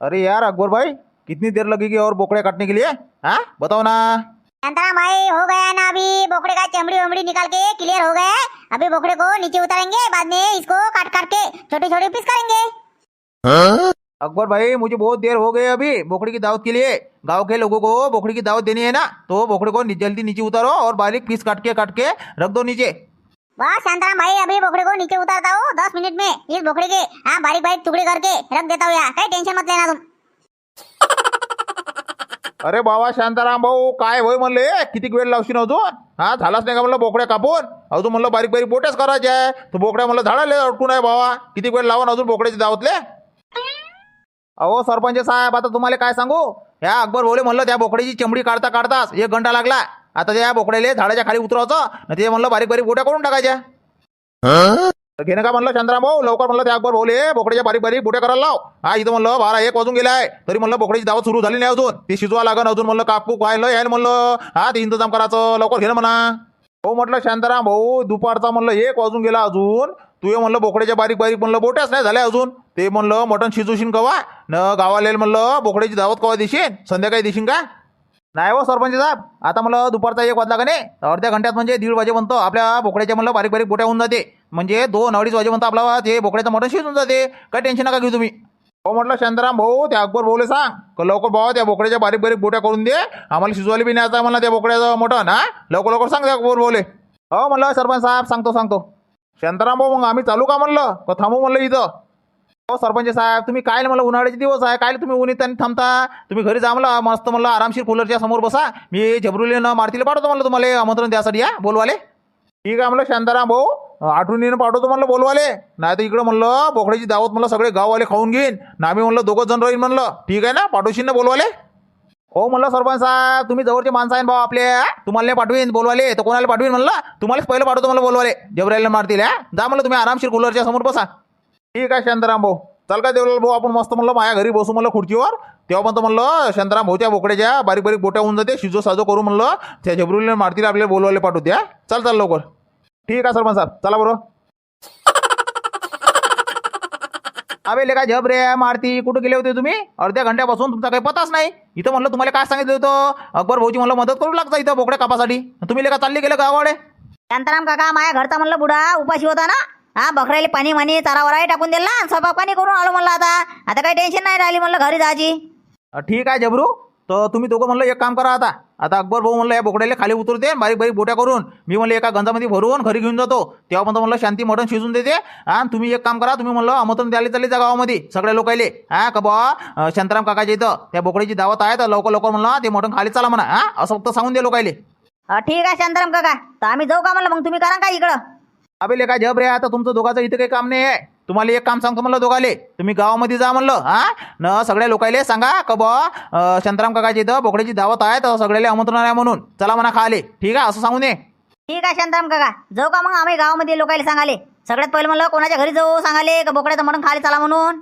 अरे यार अकबर भाई कितनी देर लगेगी और बोकड़े काटने के लिए? हाँ? बताओ ना। शांताराम भाई हो गया ना अभी बोकड़े का चमड़ी वमड़ी निकाल के क्लियर हो गया अभी बोकड़े को नीचे उतारेंगे बाद में इसको काट काट के छोटे छोटे पीस करेंगे। अकबर भाई मुझे बहुत देर हो गई अभी बोकड़ी की दावत के लिए। गाँव के लोगों को बोकड़ी की दावत देनी है ना तो बोकड़े को जल्दी नीचे उतारो और बारीक पीस काट के काट के रख दो नीचे। वाह शांताराम भाई अभी बोकड़े को नीचे उतारता हूँ। दस मिनट में इस बोकड़े के हाँ बारीक बारीक टुकड़े करके रख देता हूँ यार। कहीं टेंशन मत लेना तुम। अरे बाबा शांताराम भाऊ काय होय म्हणले? किती वेळ लावशील अजून? हा झालाच नाही का म्हणलं बोकड्या कापून? अजून म्हणलं बारीक बारीक बोट्याच करायचे आहे. तू बोकड्या म्हणलं झाडाले अडकून आहे बाबा. किती वेळ लावून अजून बोकड्याचे दावतले? अहो सरपंच साहेब आता तुम्हाला काय सांगू? ह्या अकबर बोले म्हणलं त्या बोकड्याची चमडी काढता काढताच एक घंटा लागला. आता त्या बोकड्याले झाडाच्या खाली उतरवायचं न ते म्हणलं बारीक बारीक बोट्या करून टाकायच्या. घेणं का म्हणलं चंद्रा भाऊ लवकर म्हणलं त्या अकबर बोले बोकड्याच्या बारीक बारीक बोट्या करायला लाव. हा इथं म्हणलं बारा एक वाजून गेलाय. तरी म्हणलं बोकड्याची दावत सुरू झाली नाही अजून. ते शिजवा लागन अजून म्हणलं कापू व्हायला यायला म्हणलं. हा ते इंतजाम करायचं लवकर घेणं म्हणा. हो म्हटलं शांताराम भाऊ दुपारचा म्हणलं एक वाजून गेला अजून. तू हे म्हणलं बोकड्याच्या बारीक बारीक म्हणलं बोट्याच नाही झाल्या अजून. ते म्हणलं मटण शिजवशील कवा? न गावाला म्हणलं बोकड्याची दावत कवा देशील? संध्याकाळी देशील का? नाही हो सरपंच साहेब. आता मला दुपारचा एक वाजला का नाही अर्ध्या घंट्यात म्हणजे दीड वाजे म्हणतो आपल्या बोकड्याच्या म्हणलं बारीक बारीक बोट्या होऊन जाते. म्हणजे दोन अडीच वाजे म्हणतो आपला ते बोकड्याचं मटण शिजून जाते. काय टेन्शन नका घेऊ तुम्ही. हो म्हटलं शांताराम भाऊ त्या अकबर भाऊले सांग. का लवकर भाऊ त्या बोकड्याच्या बारीक बारीक बोट्या करून दे. आम्हाला शिजवायला बी नाही आता मला त्या बोकड्याचं मटण हा? लवकर लवकर सांग त्या अकबर भाऊले. हो म्हणलं सरपंच साहेब सांगतो सांगतो. शांताराम भाऊ मग आम्ही चालू का म्हणलं? का थांबू म्हणलं इथं. हो सरपंच साहेब तुम्ही काय मला उन्हाळ्याचे दिवस आहे? काय तुम्ही उन्हीत आणि थांबता? तुम्ही घरी जा मला मस्त म्हणलं आरामशीर कूलरच्या समोर बसा. मी झबरुली न मारतीला पाठवतो म्हणलं तुम्हाला आमंत्रण द्यासाठी या बोलवाले. ठीक आहे म्हणलं शांताराम भाऊ आठवणीनं पाठवतो म्हणलं बोलवाले. नाही तर इकडं म्हणलं बोकड्याची दावत म्हणलं सगळे गाववाले खाऊन घेईन. ना आम्ही म्हणलं दोघं जण राहीन म्हणलं. ठीक आहे ना? पाठवशील ना बोलवाले? हो म्हणलं सरपंच साहेब तुम्ही जवळचे माणसं आहे भाऊ आपले तुम्हाला नाही पाठवीन बोलवाले. तर कोणाला पाठवीन म्हणलं? तुम्हालाच पहिलं पाठवतो म्हणलं बोलवाले. जबरायला मारतील जा म्हणलं तुम्ही आरामशीर कूलरच्या समोर बसा. ठीक आहे शांताराम भाऊ. चल का देवलाल भाऊ आपण मस्त म्हणलं माझ्या घरी बसू म्हणलं खुर्चीवर. तेव्हा म्हणतो म्हणलं शांताराम भाऊच्या बोकड्याच्या बारीक बारीक बोट्या होऊन जाते शिजो साजो करू म्हणलं त्या झबरुलीला मारतील आपल्याला बोलवायला पाठवते द्या. चाल चाल लवकर. ठीक आहे सरपंच साहेब. चला बरोबर अबे लेका झब रे मारती. कुठं गेले होते तुम्ही? अर्ध्या घंट्यापासून तुमचा काही पताच नाही. इथं म्हणलं तुम्हाला काय सांगितलं होतं? अकबर भाऊची म्हणलं मदत करू लागता इथं बोकड्या कापासाठी. तुम्ही लेका चालले गेले गावाडे शांताराम काका माझ्या घरचा म्हणलं बुडा उपाशी होता ना? हा बकरायला पाणी मानी चारा वराही टाकून दिला आणि स्वयंपाक पाणी करून आलो म्हणलं आता. आता काही टेन्शन नाही राहिली म्हणलं घरी जायची. अ, ठीक आहे जबरू. तर तुम्ही दोघं म्हणलं एक काम करा आता. आता अकबर भाऊ म्हणलं या बोकड्याला खाली उतरते बारीक बारीक बोट्या करून. मी म्हणलं एका गंजामध्ये भरून घरी घेऊन जातो. तेव्हा म्हणतो म्हणलं शांती मटण शिजून देते. आणि तुम्ही एक काम करा तुम्ही म्हणलं आमंत्रण द्यायला चालले जा गावामध्ये सगळ्या लोकायले. हा का बा अ, शांताराम काकाच्या इथं. त्या बोकड्याची दावत आहे तर लवकर लवकर म्हणलं ते मटण खाली चला म्हणा. हा असं फक्त सांगून दे लोकायले. अ, ठीक आहे शांताराम काका. तर आम्ही जाऊ का म्हणलं? मग तुम्ही करा का इकडं? अबे काय जब रे आता तुमचं दोघाचं इथं काही काम नाही आहे. तुम्हाला एक काम सांगतो म्हणलं दोघाले. तुम्ही गावामध्ये जा म्हणलं हा? न सगळ्या लोकायले सांगा का बा शांताराम काकाची इथं बोकड्याची दावत आहे तर सगळ्याला आमंत्रण आहे म्हणून. चला म्हणा खाले ठीक आहे असं सांगू दे ठीक आहे शांताराम काका. जाऊ का मग? आम्ही गावामध्ये लोकायला सांगाले सगळ्यात पहिलं म्हणलं कोणाच्या घरी जाऊ सांगाले का बोकड्याचं मटण खाली चला म्हणून?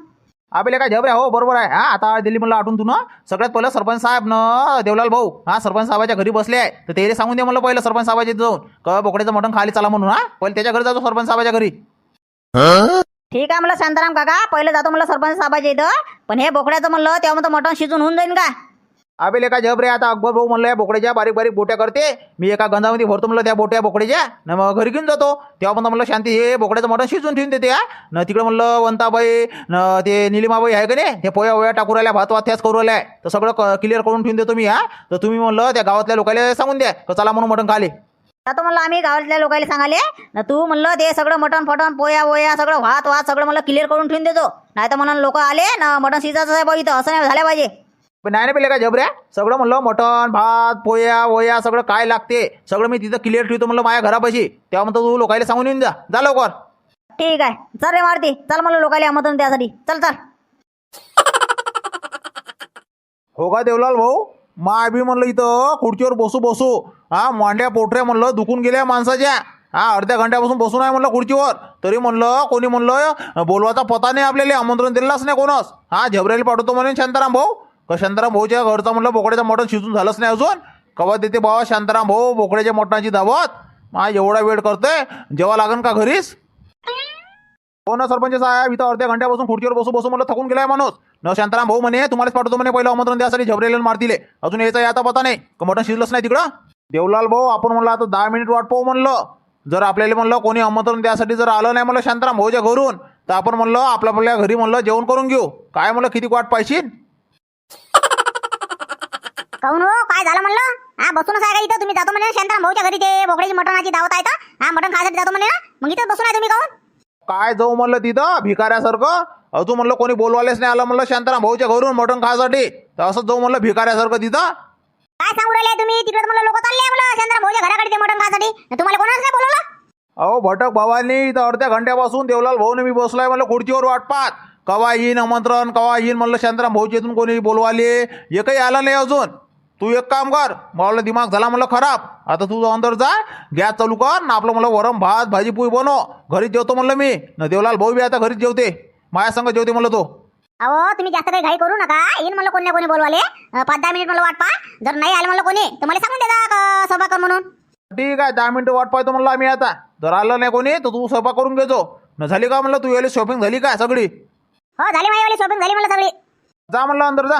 आपले काय झबऱ्या हो बरोबर आहे. हा आता दिल्ली म्हणलं आठवून तू ना सगळ्यात पहिलं सरपंच साहेब न देवलाल भाऊ हा सरपंच साहेबाच्या घरी बसले आहे. तर ते सांगून दे म्हणलं पहिलं सरपंच साहेबाच्या जाऊन. का बोकड्याचं मटण खाली चला म्हणून हा. पहिले त्याच्या घरी जातो सरपंच साहेबाच्या घरी. ठीक आहे म्हणलं शांताराम काका पहिलं जातो म्हणलं सरपंच साहेबाच्या इथं. पण हे बोकड्याचं म्हणलं तेव्हा म्हणतं मटण शिजून होऊन जाईन का? आबे लेका जब रे आता अकबर भाऊ म्हणलं या बोकड्याच्या बारीक बारीक बोट्या करते. मी एका गंजामध्ये भरतो म्हणलं त्या बोट्या बोकड्याच्या. न मग घरी घेऊन जातो. तेव्हा पण म्हणलं शांती हे बोकड्याचं मटण शिजून ठेवून देते हा. न तिकडं म्हणलं वंताबाई न ते निलिमाबाई आहे का नाही? ते पोया वया टाकू राहिल्या भात वात त्याच करू राहिल्या. तर सगळं क्लिअर करून ठेवून देतो मी हा. तर तुम्ही म्हणलं त्या गावातल्या लोकांना सांगून द्या का चला म्हणून मटण खाले. आता म्हणलं आम्ही गावातल्या लोकांना सांगाले. न तू म्हणलं ते सगळं मटण फटण पोया वोया सगळं भात वात सगळं म्हणलं क्लिअर करून ठेवून देतो. नाही तर म्हणून लोक आले ना मटण शिजायचं आहे बा इथं असं नाही झालं पाहिजे. पण नाही ना पेले का जबऱ्या? सगळं म्हणलं मटण भात पोया वया सगळं काय लागते? सगळं मी तिथं क्लिअर ठेवतो म्हणलं माझ्या घरापाशी. तेव्हा म्हणतो तू लोकांना सांगून येऊन जा. जा लवकर. ठीक आहे. चल रे मारती. चल म्हणलं लोकांना आमंत्रण त्यासाठी. चल चल. हो का देवलाल भाऊ? मा बी म्हणलं इथं खुर्चीवर बसू बसू. हा मांड्या पोटऱ्या म्हणलं दुखून गेल्या माणसाच्या. हा अर्ध्या घंट्यापासून बसून आहे म्हणलं खुर्चीवर. तरी म्हणलं कोणी म्हणलं बोलवाचा पता नाही आपल्याला आमंत्रण दिलंच नाही कोणच. हा झबऱ्याला पाठवतो म्हणे शांताराम भाऊ. का शांताराम भाऊच्या घरचा म्हणलं बोकड्याचं मटण शिजून झालंच नाही अजून. कवा देते बाबा शांताराम भाऊ बोकड्याच्या मटणाची दावत मा एवढा वेळ करतोय जेव्हा लागन का घरीच? हो ना सरपंच साहेब इथं अर्ध्या घंट्यापासून खुर्चीवर बसू बसू म्हणलं थकून गेलाय माणूस. न शांताराम भाऊ म्हणे तुम्हालाच पाठवतो म्हणे पहिलं आमंत्रण द्यासाठी मार मारतीले. अजून यायचा आता पता नाही. का मटण शिजलंच नाही तिकडं? देवलाल भाऊ आपण म्हणलं आता दहा मिनिट वाट पाहू म्हणलं. जर आपल्याला म्हणलं कोणी आमंत्रण द्यासाठी जर आलं नाही म्हणलं शांताराम भाऊच्या घरून तर आपण म्हणलं आपल्या आपल्या घरी म्हणलं जेवण करून घेऊ. काय म्हणलं किती वाट पाहिजे काहून हो? काय झालं म्हणलं? हा बसूनच आहे का इथं? तुम्ही जातो म्हणे. शांताराम भाऊच्या घरी ते बोकड्याची मटणाची दावत आहे तर हा मटण खायसाठी जातो म्हणे. ना मग इथं बसून आहे तुम्ही काहून? काय जाऊ म्हणलं तिथं? भिकाऱ्यासारखं? अजून म्हणलं कोणी बोलवायलाच नाही आलं म्हणलं शांताराम भाऊच्या घरून मटण खायसाठी तर असंच जाऊ म्हणलं भिकाऱ्यासारखं तिथं? काय सांगू राहिले तुम्ही? तिकडे तर मला लोक चालले म्हणलं. शांताराम भाऊच्या घराकडे ते मटण खायसाठी तुम्हाला कोणाच नाही बोलवलं? अहो भटक भावानी इथं अर्ध्या घंट्यापासून देवलाल भाऊने मी बसलोय म्हणलं खुर्चीवर वाट पाहत कवा येईन आमंत्रण कवा येईन म्हणलं शांताराम भाऊच्या इथून कोणी बोलवाले? एकही आला नाही अजून. तू एक काम कर मला दिमाग झाला म्हणलं खराब. आता तू अंदर जा गॅस चालू कर ना आपलं म्हणलं वरम भात भाजी पोळी बनव. घरीच जेवतो म्हणलं मी. न देवलाल भाऊ बी आता घरीच जेवते. माया संग जेवते म्हणलं तो. अहो तुम्ही जास्त काही घाई करू नका. येईन म्हणलं कोणी ना कोणी बोलवाले. पाच दहा मिनिट मला वाट पहा. जर नाही आलं म्हणलं कोणी तर मला सांगून देता सभा कर म्हणून. ठीक आहे दहा मिनिटं वाट पाहतो म्हणलं आम्ही आता. जर आलं नाही कोणी तर तू स्वयंपाक करून घेतो. न झाली का म्हणलं तू यायला शॉपिंग झाली का सगळी? हो झाली माझी शॉपिंग झाली म्हणलं सगळी. जा म्हणलं अंदर जा.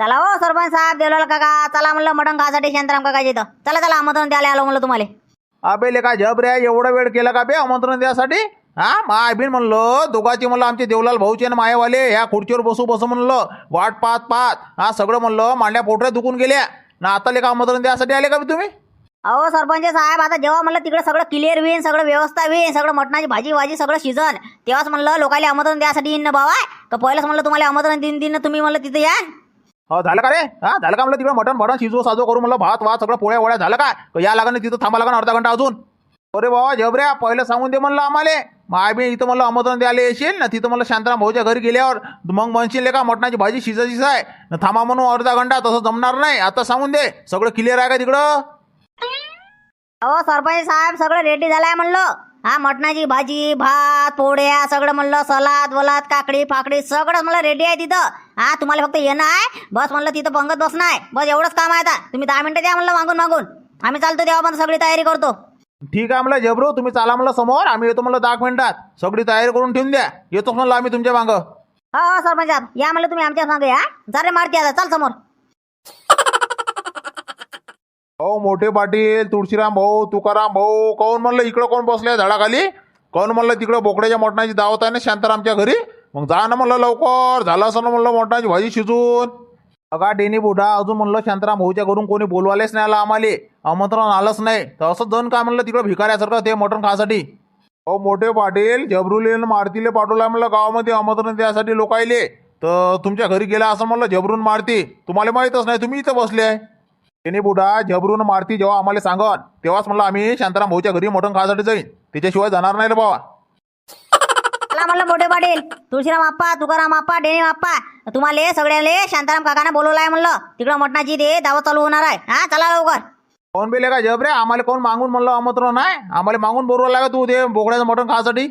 चला हो सरपंच साहेब देवलाल काका. चला म्हणलं मटण खासाठी शांताराम काकाच्या इथं. चला चला आमंत्रण द्यायला आलो म्हणलं तुम्हाला. अबे लेका जब रे एवढा वेळ केला का बे आमंत्रण द्यासाठी? हा? माय बिन म्हणलं दोघांचे म्हणलं आमचे देवलाल भाऊचे आणि मायावाले ह्या खुर्चीवर बसू बसू म्हणलं. वाट पाहत पाहत. हा सगळं म्हणलं मांड्या पोटऱ्या दुखून गेल्या. ना आता लेका आमंत्रण द्यासाठी आले का बे तुम्ही? अहो सरपंच साहेब आता जेव्हा म्हणलं तिकडे सगळं क्लिअर होईन सगळं व्यवस्था होईन सगळं मटणाची भाजी भाजी सगळं शिजन तेव्हाच म्हणलं लोकांना आमंत्रण द्यासाठी येईन ना बाबा का पहिलंच म्हणलं तुम्हाला आमंत्रण दिन दिन तुम्ही म्हणलं तिथे या. हो झालं का रे? हा झालं का म्हणलं तिकडे मटण भटण शिजू साजू करू म्हणलं भात वात सगळं पोळ्या वळ्या झालं का? या लागणं तिथं थांबा लागणं अर्धा घंटा अजून. अरे बाबा जबऱ्या पहिलं सांगून दे म्हणलं आम्हाला. माय इथं म्हणलं आमंत्रण द्यायला येशील? ना तिथं म्हणलं शांताराम भाऊच्या घरी गेल्यावर मग म्हणशील का मटणाची भाजी शिजायचीच आहे. न थांबा म्हणून अर्धा घंटा तसं जमणार नाही. आता सांगून दे सगळं क्लिअर आहे का तिकडं? अहो सरपंच साहेब सगळं रेडी झालंय म्हणलं. हा मटणाची भाजी भात पोळ्या सगळं म्हणलं सलाद वलाद काकडी फाकडी सगळं म्हणलं रेडी आहे तिथं. हा तुम्हाला फक्त येणं आहे. बस म्हणलं तिथं पंगत बसणं आहे. बस एवढंच काम आहे आता. तुम्ही दहा मिनिटं द्या म्हणलं मागून मागून. आम्ही चालतो तेव्हा पण सगळी तयारी करतो. ठीक आहे म्हणलं जबरू तुम्ही चाला म्हणलं समोर. आम्ही येतो म्हणलं दहा मिनिटात. सगळी तयारी करून ठेवून द्या. येतो म्हणलं आम्ही तुमच्या मागं. हो हो सरपंच साहेब. या म्हणलं तुम्ही आमच्या मागे या. जा रे मारती आता. चल समोर. हो मोठे पाटील तुळशीराम भाऊ तुकाराम भाऊ कोण म्हणलं इकडं कोण बसले झाडाखाली? कोण म्हणलं तिकडं बोकड्याच्या मटणाची दावत आहे ना शांतारामच्या घरी? मग जा ना म्हणलं लवकर झालं असं ना म्हणलं मटणाची भाजी शिजून. अगा डेनी बुढा अजून म्हणलं शांताराम भाऊच्या घरून कोणी बोलवायलाच नाही आलं आम्हाला. आमंत्रण आलंच नाही. तर असंच जण काय म्हणलं तिकडं भिकाऱ्यासारखं ते मटण खासाठी अहो मोठे पाटील जबरुले मारतीले पाठवला म्हणलं गावामध्ये आमंत्रण त्यासाठी लोक आले तर तुमच्या घरी गेला असं म्हणलं जबरून मारती. तुम्हाला माहीतच नाही तुम्ही इथं बसले आहे. त्यांनी बुडा झबरून मारती जेव्हा आम्हाला सांगन तेव्हाच म्हणलं आम्ही शांताराम भाऊच्या घरी मटण खायसाठी जाईन. त्याच्याशिवाय जाणार नाही रे बाबा. चला म्हणलं मोठे पाटील तुळशीराम आप्पा तुकाराम आप्पा डेनी आप्पा तुम्हाला सगळ्याले शांताराम काकाने बोलवलं आहे म्हणलं. तिकडं मटणाची ते दावत चालू होणार आहे. हा चला लवकर. कोण बेले का जब रे आम्हाला कोण मागून म्हणलं आमंत्रण नाही? आम्हाला मागून बोलवायला का तू ते बोकड्याचं मटण खायसाठी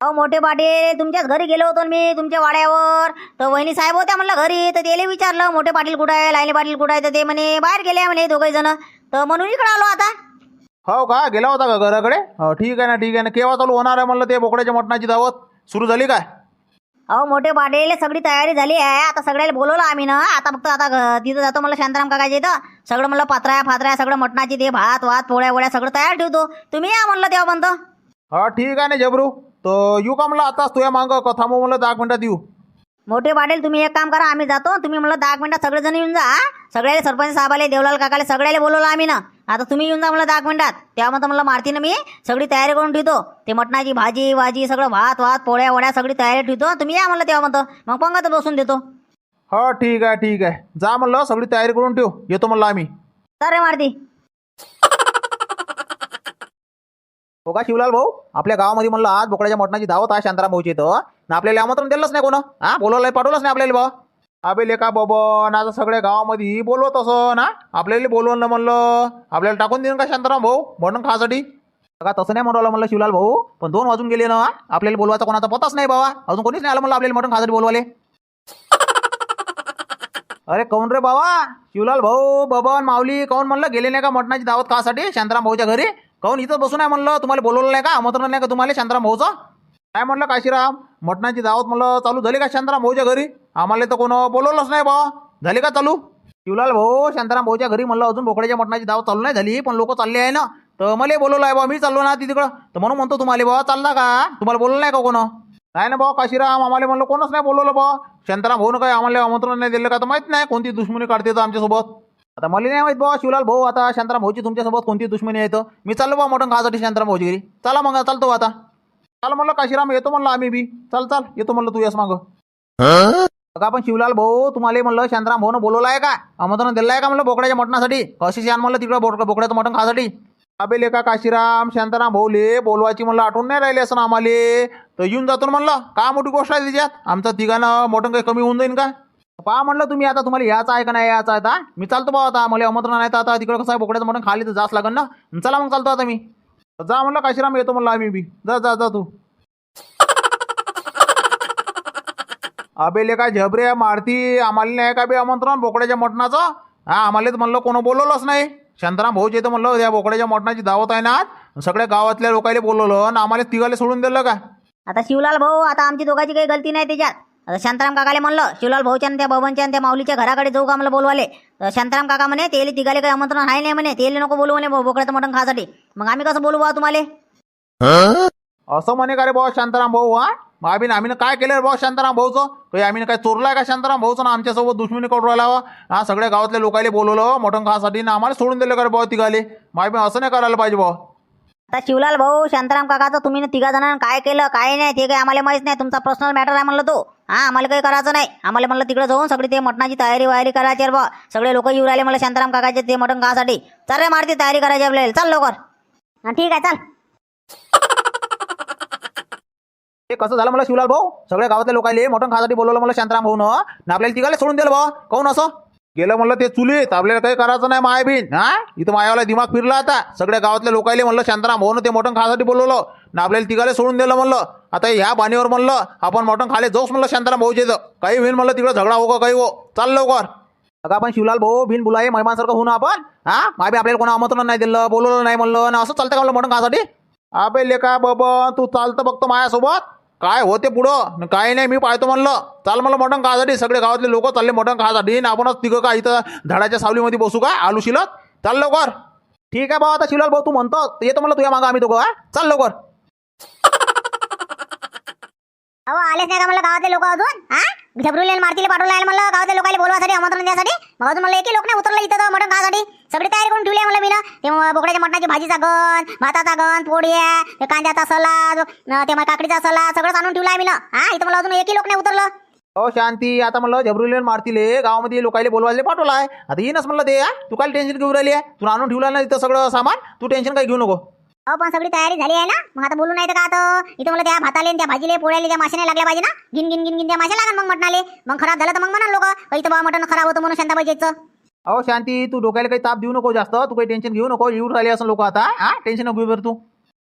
अहो मोठे पाटील तुमच्याच घरी गेलो होतो मी तुमच्या वाड्यावर. तर वहिनी साहेब होत्या म्हणलं घरी तर त्याला विचारलं मोठे पाटील कुठं आहे? लायनी पाटील कुठं आहे? तर ते म्हणे बाहेर गेले म्हणे दोघे जण. तर म्हणून इकडं आलो आता. हो का? गेला होता का घराकडे? हो ठीक आहे ना ठीक आहे ना. केव्हा चालू होणार आहे म्हणलं ते बोकड्याच्या मटणाची दावत? सुरू झाली काय? अहो मोठे पाटील सगळी तयारी झाली आहे. आता सगळ्याला बोलवलं आम्ही ना. आता फक्त आता घ- तिथं जातो मला शांताराम काकाच्या इथं. सगळं म्हणलं पात्र्या फात्र्या सगळं मटणाची ते भात वात पोळ्या वड्या सगळं तयार ठेवतो. तुम्ही या म्हणलं तेव्हा म्हणतो हा ठीक आहे ना जबरू. तर येऊ का म्हणलं आताच तुझ्या मागं? कथा मग म्हणलं? दहा मिनिटात येऊ मोठे पाटील तुम्ही एक काम करा आम्ही जातो तुम्ही म्हणलं दहा मिनिटात सगळेजण येऊन जा सगळ्याला सरपंच साहेबाले देवलाल काकाले सगळ्याला बोलवलं आम्ही ना. आता तुम्ही येऊन जा म्हणलं दहा मिनिटात. तेव्हा म्हणतो म्हणलं मारतीनं मी सगळी तयारी करून ठेवतो. ते मटणाची भाजी भाजी सगळं भात वात पोळ्या वड्या सगळी तयारी ठेवतो. तुम्ही या म्हणलं तेव्हा म्हणतो मग पंगत बसून देतो. हो ठीक आहे ठीक आहे. जा म्हणलं सगळी तयारी करून ठेव. येतो म्हणलं आम्ही. तर रे मारती. हो का शिवलाल भाऊ आपल्या गावामध्ये म्हणलं आज बोकड्याच्या मटणाची दावत आहे शांताराम भाऊची इथं. ना आपल्याला आमंत्रण दिलंच नाही कोण? हा बोलवलं पाठवलंच नाही आपल्याला बा. अबे लेका बबन आता सगळ्या गावामध्ये बोलवत असं ना? आपल्याला बोलवलं म्हणलं. आपल्याला टाकून देईन का शांताराम भाऊ? मटण खासाठी. का तसं नाही म्हणलं म्हणलं शिवलाल भाऊ. पण दोन वाजून गेले ना आपल्याला बोलवायचा कोणाचा पताच नाही बाबा. अजून कोणीच नाही आलं म्हणलं आपल्याला मटण खासाठी बोलवाले अरे कौन रे बाबा? शिवलाल भाऊ बबन माऊली कौन म्हणलं गेले नाही का मटणाची दावत खासाठी शांताराम भाऊच्या घरी? काऊन इथं बसून आहे म्हणलं? तुम्हाला बोलवलं नाही का? आमंत्रण नाही का तुम्हाला शांताराम भाऊचं? काय म्हणलं काशीराम? मटणाची दावत म्हणलं चालू झाली का शांताराम भाऊच्या घरी? आम्हाला तर कोण बोलवलंच नाही बा झाली का चालू? शिवलाल भाऊ शांताराम भाऊच्या घरी म्हणलं अजून बोकड्याच्या मटणाची दावत चालू नाही झाली पण लोक चालले आहे ना. तर मला बोलवलं आहे बा मी चाललो ना तिकडं. तर म्हणून म्हणतो तुम्हाला बा चालला का? तुम्हाला बोललं नाही का कोण? नाही ना भाऊ काशीराम आम्हाला म्हणलं कोणच नाही बोलवलं बा शांताराम भाऊ काय आम्हाला आमंत्रण नाही दिलं का? तर माहीत नाही कोणती दुश्मनी काढते तर आमच्यासोबत. आता मला नाही माहीत बा शिवलाल भाऊ आता शांताराम भाऊची तुमच्यासोबत कोणती दुश्मनी येतं मी चाललो बा मोठं खासाठी शांताराम भाऊची घरी. चला मग चालतो आता. चाल म्हणलं काशीराम येतो म्हणलं आम्ही बी. चल चाल येतो म्हणलं तू यस मग. बघा पण शिवलाल भाऊ तुम्हाला म्हणलं शांताराम भाऊनं बोलवलं आहे का? आमंत्रण दिलं आहे का म्हणलं बोकड्याच्या मटणासाठी? कशी शान म्हणलं तिकडं बोकड बोकड्याचं मटण खासाठी? अबे लेका काशीराम शांताराम भाऊले बोलवायची म्हणलं आठवण नाही राहिली असं आम्हाला. तर येऊन जातो ना म्हणलं. का मोठी गोष्ट आहे त्याच्यात आमचं तिघानं मोठं काही कमी होऊन जाईन का? पहा म्हणलं तुम्ही आता तुम्हाला याचं आहे का नाही याचं आहे आता? मी चालतो बा आता. मला आमंत्रण नाही तर आता. तिकडं कसं आहे बोकड्याचं मटण खाली तर जास्त लागेल ना? चला मग चालतो आता मी. जा म्हणलं काशीराम येतो म्हणलं आम्ही बी. जा जा जा तू. अबे लेका झबरे मारती. आम्हाला नाही का बे आमंत्रण बोकड्याच्या मटणाचं? हा आम्हाला म्हणलं कोण बोलवलंच नाही. शांताराम भाऊचे तर म्हणलं त्या बोकड्याच्या मटणाची दावत आहे ना आज. सगळ्या गावातल्या लोकांना बोलवलं आणि आम्हाला तिघाले सोडून दिलं का? आता शिवलाल भाऊ आता आमची दोघांची काही गलती नाही त्याच्यात. आता शांताराम काकाले म्हणलं शिवलाल भाऊच्या त्या बबनच्या आणि त्या माऊलीच्या घराकडे जाऊ का मला बोलवाले? तर शांताराम काका म्हणे तेले तिघाले काही आमंत्रण आहे नाही म्हणे तेले नको बोलू म्हणे बोकड्याचं मटण खासाठी मग आम्ही कसं बोलू बा तुम्हाला? असं म्हणे का रे भाऊ शांताराम भाऊ हा? मग आम्ही आम्ही काय केलं रे भाऊ शांताराम भाऊचं? काही आम्ही काय चोरलाय का शांताराम भाऊचं? ना आमच्यासोबत दुश्मनी करून राहिला हो? हा सगळ्या गावातल्या लोकांना बोलवलं मटण खासाठी ना आम्हाला सोडून दिलं का रे भाऊ तिघाले? मग आम्ही असं नाही करायला पाहिजे भाऊ. आता शिवलाल भाऊ शांताराम काकाचं तुम्ही तिघा जणांना काय केलं काय नाही ते काही आम्हाला माहीत नाही. तुमचा पर्सनल मॅटर आहे म्हणलं तो. हा आम्हाला काही करायचं नाही. आम्हाला म्हणलं तिकडे जाऊन सगळी ते मटणाची तयारी वयारी करायची आहे बा. सगळे लोक येऊ राहिले मला शांताराम काकाचे ते मटण खासाठी चल रे मारती तयारी करायची आपल्याला. चल लवकर. हा, ठीक आहे चल. हे कसं झालं मला शिवलाल भाऊ? सगळ्या गावातल्या लोकांनी मटण खासाठी बोलवलं मला शांताराम भाऊ ना आपल्याला तिघाला सोडून दिलं भाऊ काऊन असं? गेलं म्हणलं ते चुलीत. आपल्याला काही करायचं नाही माय हा? इथं मायावाला दिमाग फिरला आता. सगळ्या गावातल्या लोकांनी म्हणलं शांताराम भाऊ ते मटण खासाठी बोलवलं. ना आपल्याला तिघाला सोडून दिलं म्हणलं. आता ह्या बाणीवर म्हणलं आपण मटण खाले जाऊच म्हणलं शांताराम भाऊचे इथं. काही होईल म्हणलं तिकडं झगडा हो का काही हो. चाल लवकर. अगं आपण शिवलाल भाऊ बिन बुलाय महिमासारखं होऊन आपण? हा? माबी आपल्याला कोणा आमंत्रण नाही दिलं बोलवलं नाही म्हणलं ना असं चालतं का म्हणलं मटण खासाठी अबे लेका बाबा तू चालतं बघतो माझ्यासोबत. काय होते पुढं? काही काय नाही मी पाहतो म्हणलं. चाल मला मटण खासाठी सगळे गावातले लोक चालले मटण खासाठी आणि आपणच तिघं का इथं झाडाच्या सावलीमध्ये बसू का? आलू शिलत चाल लवकर. ठीक आहे भाऊ आता शिलाल भाऊ तू म्हणतो येतो म्हणलं तुझ्या मागं आम्ही दोघं हा? चाल लवकर. अहो आलेच नाही का म्हणलं गावातले लोक अजून? हा? झबरुले मारतीले आहे म्हणलं गावातल्या लोकांना बोलवासाठी आमंत्रण द्यासाठी? मग अजून मला एकही लोक नाही उतरलं इथं तर मटण खासाठी सगळी तयारी करून ठेवली आहे म्हणलं मी ना ते बोकड्याच्या मटणाची भाजीचा गण भाताचा गण पोळ्या ते कांद्याचा सलाद ते मग काकडीचा सलाद सगळंच आणून ठेवलं आहे मी ना हा? इथं मला अजून एकही लोक नाही उतरलं. हो शांती आता म्हणलं झबरुलेन मारतीले गावामध्ये लोकांना बोलवायला पाठवला आहे. आता येईनच म्हणलं ते हा? तू काय टेन्शन घेऊन राहिली आहे? तू आणून ठेवला ना इथं सगळं सामान? तू टेन्शन काही घेऊ नको. अहो पण सगळी तयारी झाली आहे ना? मग आता बोलू नाही तर का आता? इथं मला त्या भाताले आणि त्या भाजीले पोळ्याले त्या माशाने लागल्या पाहिजे ना? गिन गिन गिन गिन त्या माशा लागन मग मटणाले. मग खराब झालं तर मग म्हणा लोक इथं बा मटण खराब होतं म्हणून शांताबाईचं अहो शांती तू डोक्याला काही ताप देऊ नको जास्त. तू काही टेन्शन घेऊ नको. येऊन राहिले असं लोक आता हा? टेन्शन नको घेऊ बरं तू.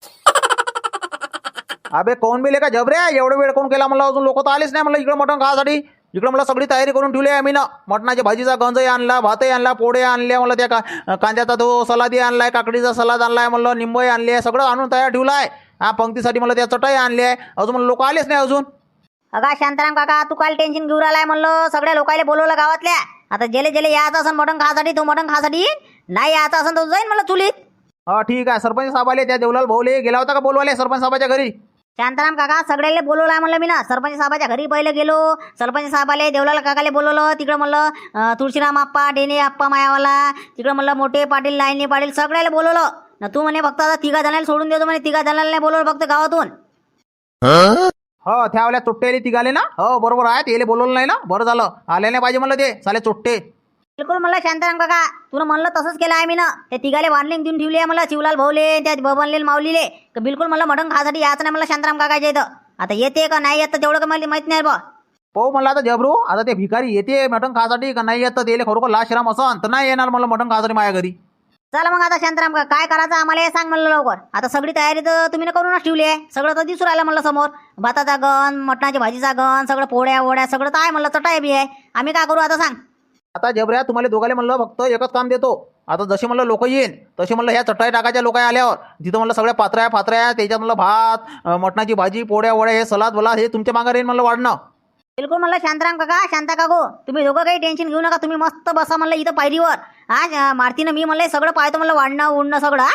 अबे कोण बेले का जबरे? एवढा वेळ कोण केला म्हणलं? अजून लोक तर आलेच नाही म्हणलं इकडं मटण खासाठी इकडं मला सगळी तयारी करून ठेवली आहे आम्ही ना. मटणाच्या भाजीचा गंजही आणला भातही आणला पोळे आणल्या मला त्या का कांद्याचा तो सलादी आणलाय काकडीचा सलाद आणलाय म्हणलं निंबई आणली आहे सगळं आणून तयार ठेवलं आहे. हा पंक्तीसाठी मला त्या चटाई आणली आहे. अजून मला लोक आलेच नाही अजून. अगा शांताराम काका तू काल टेन्शन घेऊन राहिलाय म्हणलं सगळ्या लोकांना बोलवलं गावातल्या. आता जेले जेले यायचं असं मटण खासाठी तो मटण खासाठी नाही यायचं असं तो जाईन म्हणलं चुलीत. हा ठीक आहे. सरपंच साहेब आले त्या देवलाल भाऊले गेला होता का बोलवाले सरपंच साहेबाच्या घरी? शांताराम काका सगळ्याला बोलवलं आहे म्हणलं मी ना. सरपंच साहेबाच्या घरी पहिले गेलो. सरपंच साहेबाले देवलाल काकाले बोलवलं. तिकडं म्हणलं तुळशीराम आप्पा डेने आप्पा मायावाला. तिकडं म्हणलं मोठे पाटील लाईनी पाटील सगळ्याला बोलवलं. न तू म्हणे फक्त आता तिघा जणांना सोडून देतो म्हणे. तिघा जणांना नाही बोलवलं फक्त गावातून. हो? त्यावेळेला चोट्टेले तिघाले ना? हो बरोबर आहे ते बोलवलं नाही ना? बरं झालं. आले नाही पाहिजे म्हणलं ते. साले चुट्टे. बिलकुल म्हणलं शांताराम काका तुला म्हणलं तसंच केलं आहे मी ना ते तिघाले वार्निंग देऊन ठेवली आहे मला शिवलाल भाऊले त्या बबनले माऊलीले. का बिलकुल मला मटण खासाठी यायचं नाही मला शांताराम काकाच्या इथं. आता येते का नाही येत तेवढं का मला माहीत नाही बा. पाहू म्हणलं आता जबरू आता ते भिकारी येते मटण खासाठी का नाही येत तर तेले खरोखर लाश्राम असं तर नाही येणार मला मटण खासाठी माझ्या घरी. चला मग आता शांताराम का काय करायचं आम्हाला हे सांग म्हणलं लवकर. आता सगळी तयारी तर तुम्ही ना करूनच ठेवली आहे. सगळं तर दिसून राहिलं म्हणलं समोर. भाताचा गण मटणाची भाजीचा गण सगळं पोळ्या वड्या सगळं तर आहे म्हणलं चटाई बी आहे. आम्ही काय करू आता सांग. आता जबऱ्या तुम्हाला दोघाले म्हणलं फक्त एकच काम देतो. आता जसे म्हणलं लोक येईन तसे म्हणलं ह्या चटाई टाकायच्या लोक आल्यावर. तिथं म्हणलं सगळ्या पात्र्या फात्र्या त्याच्यात म्हणलं भात मटणाची भाजी पोळ्या वड्या हे सलाद बलाद हे तुमच्या मागे येईन म्हणलं वाढणं. बिलकुल म्हणलं शांताराम काका शांता काकू. तुम्ही दोघं काही टेन्शन घेऊ नका तुम्ही मस्त बसा म्हणलं इथं पायरीवर. हा मारतीनं मी म्हणलं सगळं पाहतो म्हणलं वाढणं उडणं सगळं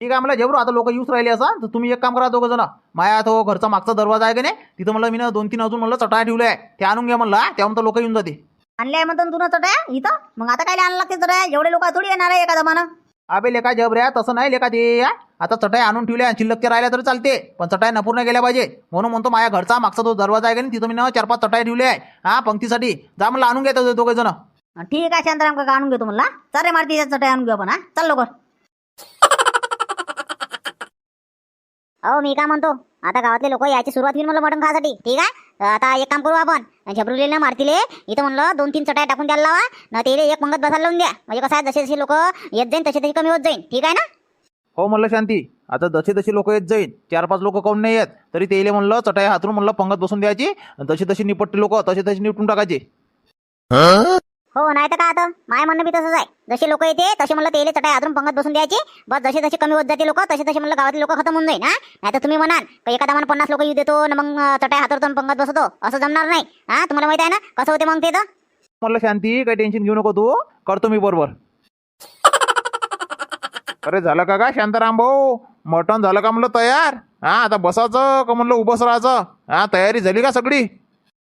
ठीक आहे म्हणलं जेवढं आता लोक येऊच राहिले असं तर तुम्ही एक काम करा दोघं जण. माया तो घरचा मागचा दरवाजा आहे का नाही तिथं म्हणलं मी ना दोन तीन अजून म्हणलं चटाया ठेवले आहे. ते आणून घ्या म्हणलं त्याहून तर लोक येऊन जाते आणले आहे म्हणतो तुला चटाया इथं? मग आता काय आणलं लागते चटाया एवढे लोक थोडी येणार आहे एका जमानं. अबे लेका जबऱ्या तसं नाही लेका ते या. आता चटाई आणून ठेवल्या शिल्लकच्या राहिल्या तरी चालते. पण चटाई न पूर्ण गेल्या पाहिजे. म्हणून म्हणतो माझ्या घरचा मागचा तो दरवाजा आहे का नाही तिथं मी ना चार पाच चटाई ठेवले आहे. हा पंक्तीसाठी. जा म्हणलं आणून घ्या दोघे जण ठीक आहे शांताराम काका आणून घेतो म्हणला चालेल मारती चटाई आणून घेऊ आपण हा? चल लवकर. अहो मी काय म्हणतो? आता गावातले लोक यायची सुरुवात होईल म्हणलं मटण खासाठी ठीक आहे? आता एक काम करू आपण. झबरुलेलं मारतीले इथं म्हणलं दोन तीन चटाई टाकून द्यायला लावा. ना ते एक पंगत बसायला लावून द्या. म्हणजे कसं आहे जसे जसे लोक येत जाईन तसे तसे कमी होत जाईन. ठीक आहे ना? हो म्हणलं शांती. आता जसे जसे लोक येत जाईन चार पाच लोक कोण नाही येत? तरी तेले म्हणलं चटाई हातरून म्हणलं पंगत बसून द्यायची. तशी तशी निपटते लोक तसे तसे निपटून टाकायचे. हो नाही तर काय आता? माय म्हणणं बी तसंच आहे. जसे लोक येते तसे म्हणलं तेले चटाई हातरून पंगत बसून द्यायची. बस जसे जसे कमी होत जाते लोक तसे तसे म्हणलं गावातले लोक खतम होऊन जाईल ना नाही तर तुम्ही म्हणाल का एखादा मला पन्नास लोक येऊ देतो ना मग चटाई हातवरून पंगत बसवतो असं जमणार नाही. हा तुम्हाला माहीत आहे ना? कसं होते मग ते तर? म्हणलं शांती काही टेन्शन घेऊ नको तू. करतो मी बरोबर. अरे झालं का का शांताराम भाऊ? मटण झालं का म्हणलं तयार? हा आता बसायचं का म्हणलं उभंच राहायचं? हा तयारी झाली का सगळी?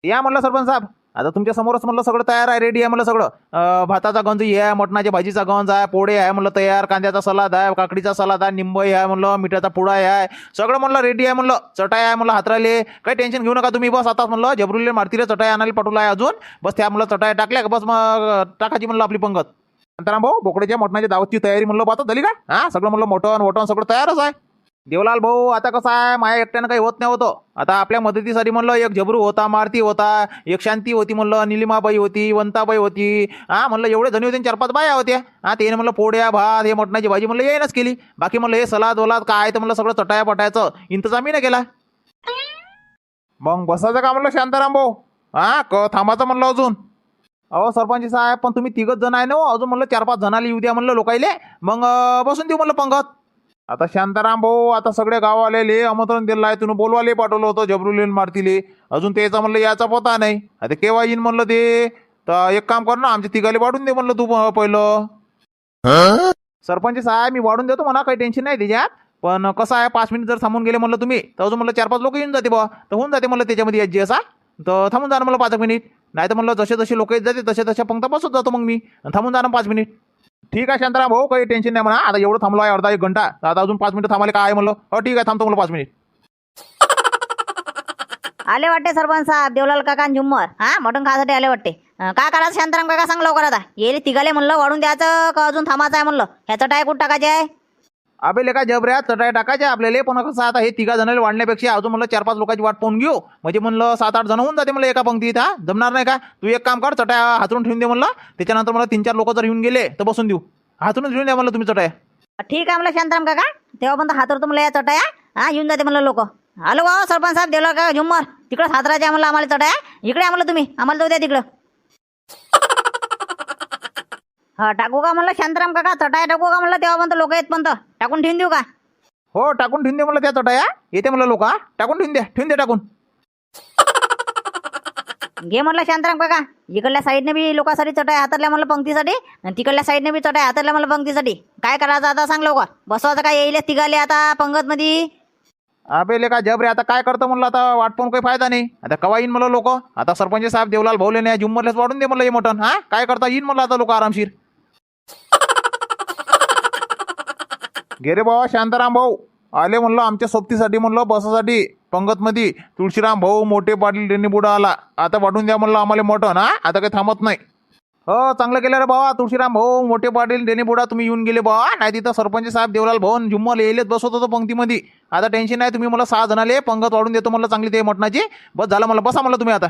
या म्हणलं सरपंच साहेब. आता तुमच्या समोरच म्हणलं सगळं तयार आहे रेडी आहे म्हणलं सगळं. भाताचा गंज हे आहे मटणाच्या भाजीचा गंज आहे पोळे आहे म्हणलं तयार कांद्याचा सलाद आहे काकडीचा सलाद आहे निंबई आहे म्हणलं मिठाचा पुडा आहे. सगळं म्हणलं रेडी आहे म्हणलं. चटाई आहे म्हणलं हातराले काही टेन्शन घेऊ नका तुम्ही बस आता म्हणलं जबरुले मारतीला चटाई आणायला पाठवला आहे अजून. बस त्या म्हणलं चटाई टाकल्या बस मग टाकायची म्हणलं आपली पंगत. शांताराम भाऊ बोकड्याच्या मटणाच्या दावतची तयारी म्हणलं पाहतो झाली का? हा सगळं म्हणलं मटण वटण सगळं तयारच आहे. देवलाल भाऊ आता कसं आहे? माया एकट्यानं काही होत नाही होतं. आता आपल्या मदतीसाठी म्हणलं एक झबरू होता मारती होता एक शांती होती म्हणलं निलिमाबाई होती वंताबाई होती. हा म्हणलं एवढे जणी होते आणि चार पाच बाया होत्या. हा त्याने म्हणलं पोड्या भात हे मटणाची भाजी म्हणलं येईनच केली. बाकी म्हणलं हे सलाद वलाद काय तर म्हणलं सगळं चटाया पटायचं. इंतजामी नाही केला. मग बसायचं का म्हणलं शांताराम भाऊ? हा क थांबायचं म्हणलं अजून. अहो सरपंच साहेब पण तुम्ही तिघच जण आहे ना हो. अजून म्हणलं चार पाच जणाला येऊ द्या म्हणलं लोकायले. मग बसून देऊ म्हणलं पंगत. आता शांताराम भाऊ आता सगळे गावाले आमंत्रण दिलं आहे. तुम्ही बोलवाले पाठवलं होतं जबरुलीन मारतीले. अजून त्याचा म्हणलं याचा पता नाही. आता केव्हा येईन म्हणलं ते? तर एक काम कर ना आमच्या तिघाले वाढून दे म्हणलं तू पहिलं. सरपंच साहेब मी वाढून देतो म्हणा काही टेन्शन नाही त्याच्यात. पण कसं आहे पाच मिनिट जर थांबून गेले म्हणलं तुम्ही तर अजून म्हणलं चार पाच लोक येऊन जाते बा. तर होऊन जाते म्हणलं त्याच्यामध्ये याची असा. तर थांबून जा म्हणलं पाच मिनिट नाही तर म्हणलं जसे जसे लोक येत जाते तसे तशा पंक्ता बसत जातो मग मी. थांबून जा ना पाच मिनिट ठीक आहे शांताराम भाऊ काही टेन्शन नाही म्हणा. आता एवढं थांबलो आहे अर्धा एक घंटा. आता अजून पाच मिनिटं थांबाले काय आहे म्हणलं? हो ठीक आहे थांबतो म्हणलं पाच मिनिट. आले वाटते सरपंच साहेब देवलाल काका आणि झुम्मर. हा मटण खायसाठी आले वाटते. अं, काय करायचं शांताराम काका? सांग लवकर आता. येले तिघाले म्हणलं वाढून द्यायचं का अजून थांबायचं आहे म्हणलं? ह्याचं टाय कुठं टाकायचे आहे? अबे लेका जबऱ्या चटाई टाकायचे आपल्याला पण कसं? आता हे तिघा जणांना वाढण्यापेक्षा अजून म्हणलं चार पाच लोकांची वाट पाहून घेऊ. म्हणजे म्हणलं सात आठ जण होऊन जाते म्हणलं एका पंक्तीत हा? जमणार नाही का? तू एक काम कर चटाया हातरून ठेवून दे म्हणलं. त्याच्यानंतर मला तीन चार लोक जर येऊन गेले तर बसून देऊ. हातूनच ठेवून द्या म्हणलं तुम्ही चटाया. ठीक आहे म्हणलं शांताराम काका. तेव्हा पण हातवर तुम्हाला या चटाया. हा येऊन जाते म्हणलं लोक. हॅलो सरपंच साहेब देवलाल का? झुम्मर. तिकडं हातरायचे आम्हाला आम्हाला चटाया. इकडे आम्हाला तुम्ही. आम्हाला जाऊ द्या तिकडं. हा टाकू का म्हणलं शांताराम काका? चटाया टाकू का म्हणलं तेव्हा पण लोक येत पण टाकून ठेवून देऊ का? हो टाकून ठेवून दे म्हणलं त्या चटाया. येते म्हणलं लोक टाकून ठेवून द्या ठेवून दे टाकून. घे म्हटलं शांताराम काका. इकडल्या साईडने बी लोकांसाठी चटाई हातातल्या म्हणलं पंक्तीसाठी आणि तिकडल्या साईडने बी चटाई हातातल्या म्हणलं पंक्तीसाठी. काय करायचं आता सांग लवकर. बसवायचं काय? येईल तिघाले आता पंगत मध्ये अबे लेका जबरे आता काय करतं म्हणलं आता? वाट पाहून काही फायदा नाही. आता कवा येईन म्हणलं लोक? आता सरपंच साहेब देवलाल भाऊले नाही जुम्मरलेच वाढून दे म्हणलं हे मटन हा? काय करता? येईन म्हणलं आता लोक आरामशीर. गे रे बाबा शांताराम भाऊ. आले म्हणलं आमच्या सोबतीसाठी म्हणलं बसासाठी पंगतमध्ये. तुळशीराम भाऊ मोठे पाटील त्यांनी बुडा आला. आता वाढून द्या म्हणलं आम्हाला मटन हा? आता काही थांबत नाही. हो चांगलं केलं रे बाबा तुळशीराम भाऊ मोठे पाटील रेणी बुडा तुम्ही येऊन गेले बाबा नाही तिथं सरपंच साहेब देवलाल भाऊ जुम्मा येलेच बसवत होतो पंक्तीमध्ये. आता टेन्शन नाही तुम्ही मला सहा जणाले पंगत वाढून देतो म्हणलं चांगली ते मटणाची. बस झालं मला बसा मला तुम्ही आता.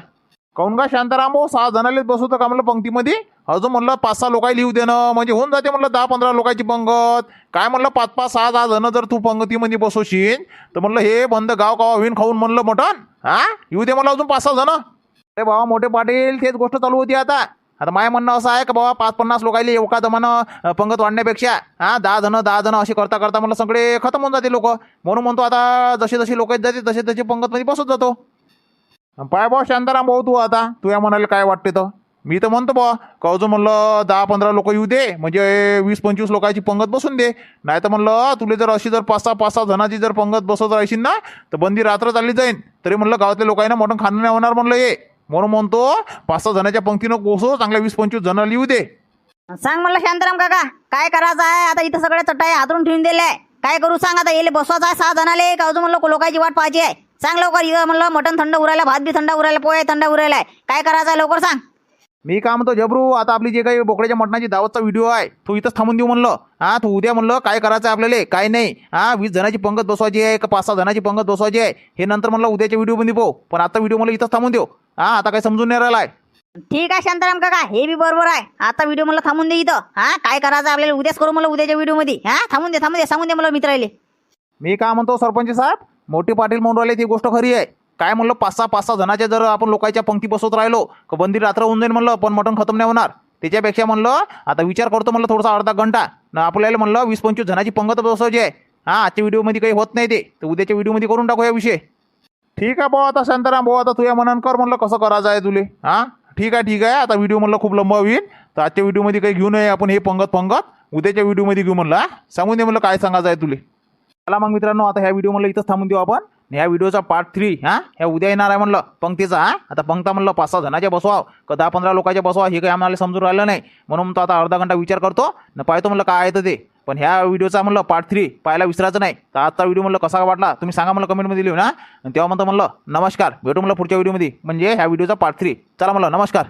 काऊन का शांताराम भाऊ? सहा जणालेच बसवतो का म्हणलं पंक्तीमध्ये. अजून म्हणलं पाच सहा लोकांना लिहू देणं. म्हणजे होऊन जाते म्हणलं दहा पंधरा लोकांची पंगत. काय म्हणलं पाच पाच सहा सहा जण जर तू पंगतीमध्ये बसवशील तर म्हणलं हे बंद गाव गाव होईन खाऊन म्हणलं मटण. हा? येऊ दे मला अजून पाच सहा जण. अरे बाबा मोठे पाटील तेच गोष्ट चालू होती आता. आता माय म्हणणं असं आहे का बाबा पाच पन्नास लोकायले एका जमानं पंगत वाढण्यापेक्षा हा दहा जण दहा जण असे करता करता म्हणलं सगळे खतम होऊन जाते लोक. म्हणून म्हणतो आता जसे जसे लोक येत जाते तसे तसे पंगतमध्ये बसत जातो. पाय बा शांताराम भाऊ तू आता तू या म्हणाले काय वाटते तर मी तर म्हणतो बा का म्हणलं दहा पंधरा लोक येऊ दे म्हणजे वीस पंचवीस लोकांची पंगत बसून दे. नाही तर म्हणलं तुले जर अशी जर पाच सहा पाच सहा जणाची जर पंगत बसत राहशील ना तर बंदी रात्र चालली जाईन. तरी म्हणलं गावातल्या लोकांना मोठं खाणं नाही होणार म्हणलं ये म्हणून म्हणतो पाच सहा जणांच्या पंक्तीनं कोसो चांगल्या वीस पंचवीस जण लिहू दे. सांग म्हणलं शांताराम काका काय करायचं आहे? आता इथं सगळ्या चटाई हातरून ठेवून दिले काय करू सांग आता? येले बसवायचं आहे सहा जणाले. का म्हणलं लोकांची वाट पाहिजे आहे. सांग लवकर इथं म्हणलं मटण थंड उरायला भात बी थंड उरायला पोहे थंड उरायला काय करायचं आहे लवकर सांग. मी काय म्हणतो जबरू आता आपली जे काही बोकड्याच्या मटणाची दावतचा व्हिडिओ आहे तो इथंच थांबून देऊ म्हणलं. हा तू उद्या म्हणलं काय करायचं आहे आपल्याला? काय नाही. हा वीस जणांची पंगत बसवायची आहे का पाच सहा जणांची पंगत बसवायची आहे हे नंतर म्हणलं उद्याच्या व्हिडिओमध्ये पाहू. पण आता व्हिडिओ मला इथंच थांबून देऊ. हा आता काही समजून नाही राहिला आहे ठीक आहे शांताराम काका हे बी बरोबर आहे. आता व्हिडिओ मला थांबून दे इथं. हा काय करायचं आपल्याला? उद्याच करू मला उद्याच्या व्हिडिओमध्ये हा थांबून दे थांबून दे सांगून दे मला मित्राले. मी काय म्हणतो सरपंच साहेब? मोठी पाटील म्हणून राहिले ती गोष्ट खरी आहे. काय म्हणलं पाच सहा पाच सहा जणाच्या जर आपण लोकांच्या पंक्ती बसवत राहिलो का बंदी रात्र होऊन जाईल म्हणलं पण मटण खतम नाही होणार. त्याच्यापेक्षा म्हणलं आता विचार करतो म्हणलं थोडासा अर्धा घंटा. न आपल्याला म्हणलं वीस पंचवीस जणाची पंगत बसवायची आहे. हा आजच्या व्हिडिओमध्ये काही होत नाही ते. तर उद्याच्या व्हिडिओमध्ये करून टाकू या विषय. ठीक आहे भाऊ आता शांताराम भाऊ आता तुझ्या मनान कर म्हणलं कसं करायचं आहे तुले. हा? ठीक आहे ठीक आहे. आता व्हिडिओ म्हणलं खूप लंबा होईल. तर आजच्या व्हिडिओमध्ये काही घेऊ नये आपण हे पंगत पंगत. उद्याच्या व्हिडिओमध्ये घेऊ म्हणलं सांगून दे म्हणलं काय सांगायचं आहे तुले. चला मग मित्रांनो आता ह्या व्हिडिओ म्हणलं इथंच थांबून देऊ आपण. ह्या व्हिडिओचा पार्ट थ्री हा? ह्या उद्या येणार आहे म्हणलं पंक्तीचा हा? आता पंक्ता म्हणलं पाच सहा जणाच्या बसवा का दहा पंधरा लोकांच्या बसवा हे काही आम्हाला समजून राहिलं नाही. म्हणून तो आता अर्धा घंटा विचार करतो. न पाहतो म्हणलं काय आहे तर ते. पण ह्या व्हिडिओचा म्हणलं पार्ट थ्री पाहायला विसरायचं नाही. तर आजचा व्हिडिओ म्हणलं कसा वाटला तुम्ही सांगा मला कमेंटमध्ये लिहू ना तेव्हा म्हणतो म्हणलं नमस्कार. भेटू म्हणलं पुढच्या व्हिडिओमध्ये म्हणजे ह्या व्हिडिओचा पार्ट थ्री चला म्हणलं नमस्कार.